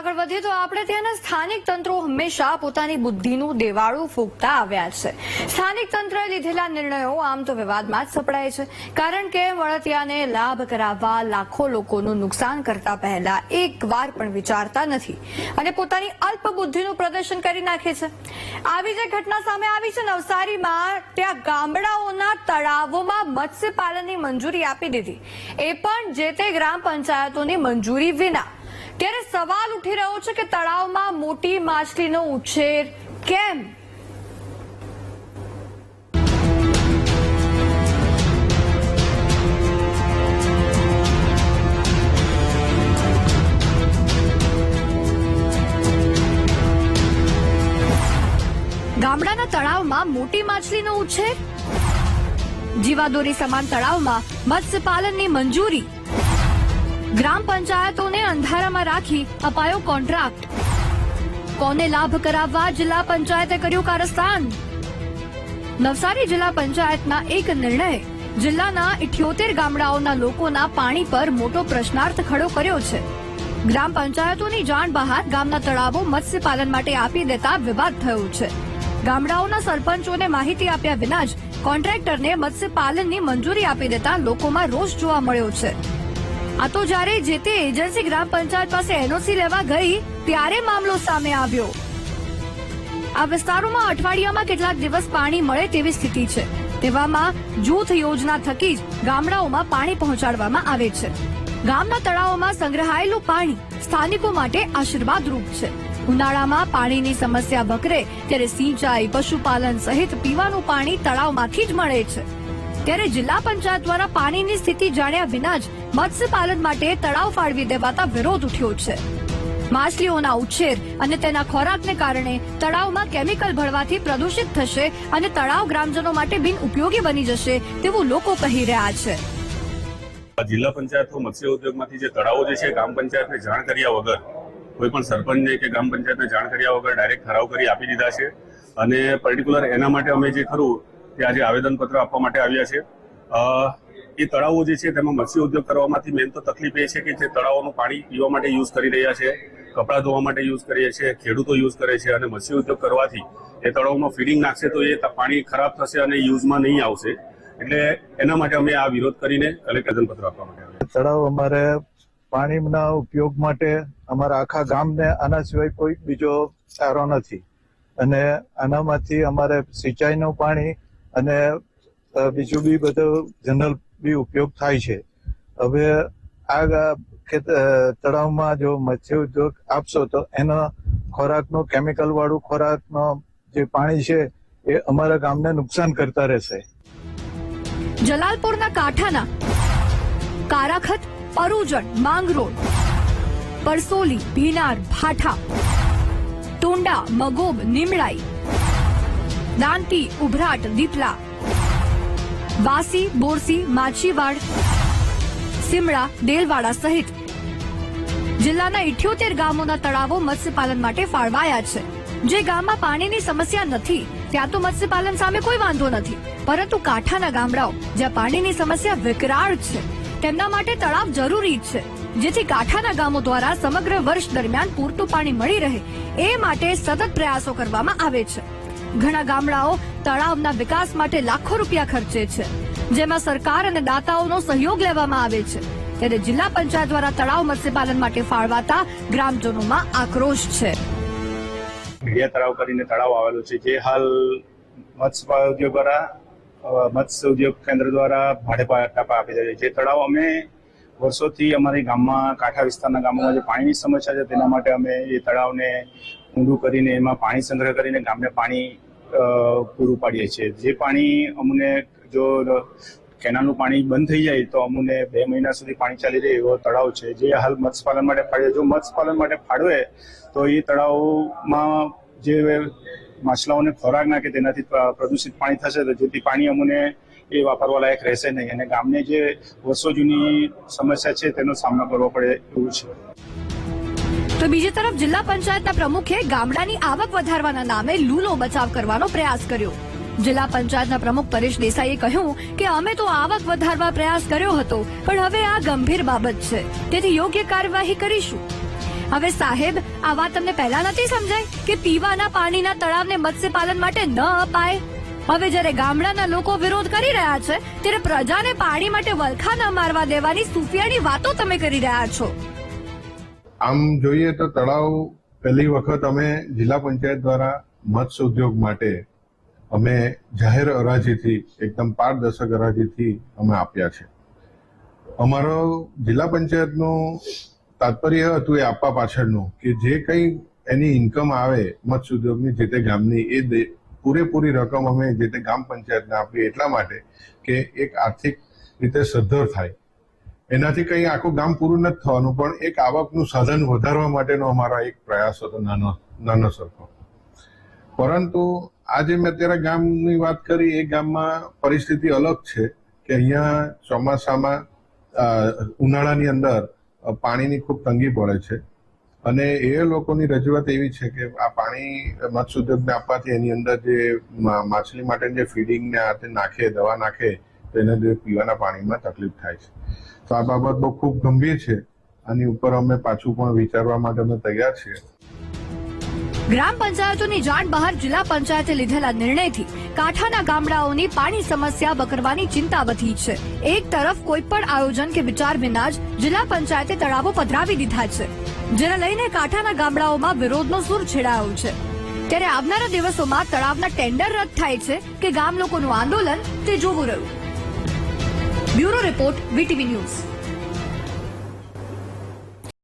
આગળ વધીએ તો આપણે ત્યાંના સ્થાનિક તંત્રો હંમેશા પોતાની બુદ્ધિનું દેવાળું ફૂંકતા આવ્યા છે. સ્થાનિક તંત્રએ લીધેલા નિર્ણયો આમ તો વિવાદમાં જ સપડાય છે. કારણ કે મળતિયાને લાભ કરાવવા લાખો લોકોનું નુકસાન કરતા પહેલા એકવાર પણ વિચારતા નથી અને પોતાની અલ્પ બુદ્ધિનું પ્રદર્શન કરી નાખે છે. આવી જે ઘટના સામે આવી છે, નવસારીમાં ત્યાં ગામડાઓના તળાવોમાં મત્સ્યપાલનની મંજૂરી આપી દીધી. એ પણ જે તે ગ્રામ પંચાયતોની મંજૂરી વિના. ત્યારે સવાલ ઉઠી રહ્યો છે કે તળાવમાં મોટી માછલીનો ઉછેર કેમ? ગામડાના તળાવમાં મોટી માછલીનો ઉછેર? જીવાદોરી સમાન તળાવમાં મત્સ્યપાલનની મંજૂરી? ગ્રામ પંચાયતોને અંધારામાં રાખી અપાયો કોન્ટ્રાક્ટ. કોને લાભ કરાવવા જિલ્લા પંચાયતે કર્યું કારસ્તાન? નવસારી જિલ્લા પંચાયતના એક નિર્ણય. જિલ્લાના ઇઠ્યોતેર ગામડાઓના લોકોના પાણી પર મોટો પ્રશ્નાર્થ ખડો કર્યો છે. ગ્રામ પંચાયતોની જાણ બહાર ગામના તળાવો મત્સ્યપાલન માટે આપી દેતા વિવાદ થયો છે. ગામડાઓના સરપંચોને માહિતી આપ્યા વિના જ કોન્ટ્રાક્ટરને મત્સ્યપાલનની મંજૂરી આપી દેતા લોકોમાં રોષ જોવા મળ્યો છે. આ તો જ્યારે જે તે એજન્સી ગ્રામ પંચાયત પાસે એનઓસી લેવા ગઈ, ત્યારે મામલો સામે આવ્યો. આ વિસ્તારોમાં અઠવાડિયામાં કેટલાક દિવસ પાણી મળે તેવી સ્થિતિ છે. તેવામાં જૂથ યોજના થકી જ ગામડાઓમાં પાણી પહોંચાડવામાં આવે છે. ગામના તળાવોમાં સંગ્રહાયેલું પાણી સ્થાનિકો માટે આશીર્વાદરૂપ છે. ઉનાળામાં પાણીની સમસ્યા વકરે ત્યારે સિંચાઈ, પશુપાલન સહિત પીવાનું પાણી તળાવમાંથી જ મળે છે. ત્યારે જિલ્લા પંચાયત દ્વારા પાણીની સ્થિતિ જાણ્યા વિના જ મત્સ્યપાલન માટે તળાવ ફાળવી દેવાતા વિરોધ ઉઠ્યો છે. માછલીઓના ઉછેર અને તેના ખોરાકને કારણે તળાવમાં કેમિકલ ભળવાથી પ્રદૂષિત થશે અને તળાવ ગ્રામજનો માટે બિન ઉપયોગી બની જશે તેવું લોકો કહી રહ્યા છે. જિલ્લા પંચાયતો મત્સ્ય ઉદ્યોગમાંથી જે તળાવો જે છે, ગ્રામ પંચાયતને જાણ કર્યા વગર, કોઈ પણ સરપંચને કે ગ્રામ પંચાયતને જાણ કર્યા વગર ડાયરેક્ટ ઠરાવ કરી આપી દીધા છે. અને પર્ટિક્યુલર એના માટે અમે જે ખરું તે આજે આવેદનપત્ર આપવા માટે આવ્યા છે. એ તળાવો જે છે તેમાં મત્સ્ય ઉદ્યોગ કરવામાંથી મેન તો તકલીફ એ છે કે જે તળાવોનું પાણી પીવા માટે યુઝ કરી રહ્યા છે, કપડાં ધોવા માટે યુઝ કરીએ છીએ ખેડૂતો યુઝ કરે છે અને મત્સ્ય ઉદ્યોગ કરવાથી એ તળાવમાં ફીડિંગ નાખશે તો એ પાણી ખરાબ થશે અને યુઝમાં નહીં આવશે. એટલે એના માટે અમે આ વિરોધ કરીને કલેક્ટર પત્ર આપવા માટે તળાવ અમારે પાણીના ઉપયોગ માટે અમારા આખા ગામને આના સિવાય કોઈ બીજો સારો નથી. અને આનામાંથી અમારે સિંચાઈનું પાણી અને બીજું બી બધો જનરલ બી ઉપયોગ થાય છે. હવે આ તળાવમાં જો મત્સ્ય ઉદ્યોગ આપશો તો એનો ખોરાકનો કેમિકલ વાળું ખોરાકનો જે પાણી છે એ અમારા ગામને નુકસાન કરતા રહેશે. જલાલપુરના કાંઠાના કારાખત, અરુજણ માંગરોળ પરસોલી, ભીનાર, ભાઠા, ટોંડા, મગોબ નીમડાઈ દાંતી, ઉભરાટ, દીપલા. વાસી, બોરસી, માછીવાડ, સિમડા, દેલવાડા સહિત જિલ્લાના ઇઠ્યોતેર ગામોના તળાવો મત્સ્યપાલન માટે ફાળવાયા છે. જે ગામમાં પાણીની સમસ્યા નથી, ત્યાં તો મત્સ્યપાલન સામે કોઈ વાંધો નથી. પરંતુ કાંઠાના ગામડાઓ, જ્યાં પાણીની સમસ્યા વિકરાળ છે, તેમના માટે તળાવ જરૂરી છે. જેથી કાંઠાના ગામો દ્વારા સમગ્ર વર્ષ દરમિયાન પૂરતું પાણી મળી રહે, એ માટે સતત પ્રયાસો કરવામાં આવે છે. ઘણા ગામડાઓ તળાવના વિકાસ માટે લાખો રૂપિયા ખર્ચે છે, જેમાં સરકાર અને દાતાઓનો સહયોગ લેવામાં આવે છે. ત્યારે જિલ્લા પંચાયત દ્વારા તળાવ મત્સ્યપાલન માટે ફાળવાતા ગ્રામજનોમાં આક્રોશ છે. ભેડિયા તળાવ કરીને તળાવ આવેલું છે. જે હાલ મત્સ્ય ઉદ્યોગ દ્વારા મત્સ્ય ઉદ્યોગ કેન્દ્ર દ્વારા ભાડે આપી દે છે. તળાવ અમે વર્ષોથી અમારી ગામમાં, કાંઠા વિસ્તારના ગામોમાં જે પાણીની સમસ્યા છે, તેના માટે અમે એ તળાવને ઊંડું કરીને એમાં પાણી સંગ્રહ કરીને ગામને પાણી પૂરું પાડીએ છીએ. જે પાણી અમને જો કેનાલનું પાણી બંધ થઈ જાય, તો અમને બે મહિના સુધી પાણી ચાલી રહે એવો તળાવ છે. જે હાલ મત્સ્યપાલન માટે ફાળવે જો મત્સ્યપાલન માટે ફાળવે, તો એ તળાવમાં જે માછલાઓને ખોરાક નાખે, તેનાથી પ્રદૂષિત પાણી થશે. તો જેથી પાણી અમને એ વાપરવા લાયક રહેશે નહીં. અને ગામને જે વર્ષો જૂની સમસ્યા છે, તેનો સામનો કરવો પડે એવું છે. તો બીજી તરફ જિલ્લા પંચાયતના પ્રમુખે ગામડાની આવક વધારવાના નામે લૂલો બચાવ કરવાનો પ્રયાસ કર્યો. જિલ્લા પંચાયતના પ્રમુખ પરેશ દેસાઈએ કહ્યું કે અમે તો આવક વધારવા પ્રયાસ કર્યો હતો, પણ હવે આ ગંભીર બાબત છે. તેથી યોગ્ય કાર્યવાહી કરીશું. હવે સાહેબ, આ વાત તમને પહેલા નથી સમજાય કે પીવાના પાણીના તળાવને મત્સ્યપાલન માટે ન અપાય? હવે જ્યારે ગામડાના લોકો વિરોધ કરી રહ્યા છે, ત્યારે પ્રજાને પાણી માટે વલખા ન મારવા દેવાની સુફિયાની વાતો તમે કરી રહ્યા છો. આમ જોઈએ તો તળાવ પહેલી વખત અમે જિલ્લા પંચાયત દ્વારા મત્સ્ય ઉદ્યોગ માટે અમે જાહેર હરાજીથી એકદમ પારદર્શક હરાજીથી અમે આપ્યા છે. અમારો જિલ્લા પંચાયતનું તાત્પર્ય હતું એ આપવા પાછળનું કે જે કંઈ એની ઇન્કમ આવે મત્સ્ય ઉદ્યોગની, જે તે ગામની, એ પૂરેપૂરી રકમ અમે જે તે ગ્રામ પંચાયતને આપીએ એટલા માટે કે એક આર્થિક રીતે સદ્ધર થાય. એનાથી કંઈ આખું ગામ પૂરું નથી થવાનું, પણ એક આવકનું સાધન વધારવા માટેનો અમારો એક પ્રયાસ હતો નાનો નાનો સરખો. પરંતુ આજે મેં અત્યારે ગામની વાત કરી, એ ગામમાં પરિસ્થિતિ અલગ છે કે અહીંયા ચોમાસામાં ઉનાળાની અંદર પાણીની ખૂબ તંગી પડે છે. અને એ લોકોની રજૂઆત એવી છે કે આ પાણી મત્સ્ય ઉદ્યોગને આપવાથી એની અંદર જે માછલી માટે જે ફીડિંગ ને નાખે, દવા નાખે, તો એને જે પીવાના પાણીમાં તકલીફ થાય છે. તો આ બાબત બહુ ખૂબ ગંભીર છે. આની ઉપર અમે પાછું પણ વિચારવા માટે અમે તૈયાર છીએ. ગ્રામ પંચાયતોની જાણ બહાર જિલ્લા પંચાયતે લીધેલા નિર્ણયથી કાંઠાના ગામડાઓની પાણી સમસ્યા બકરવાની ચિંતા વધી છે. એક તરફ કોઈ પણ આયોજન કે વિચાર વિના જ જિલ્લા પંચાયતે તળાવો પધરાવી દીધા છે, જેને લઈને કાંઠાના ગામડાઓમાં વિરોધનો સૂર છેડાયો છે. ત્યારે આવનારા દિવસોમાં તળાવના ટેન્ડર રદ થાય છે કે ગામ લોકોનું આંદોલન તે જોવું રહ્યું. Bureau report VTV news.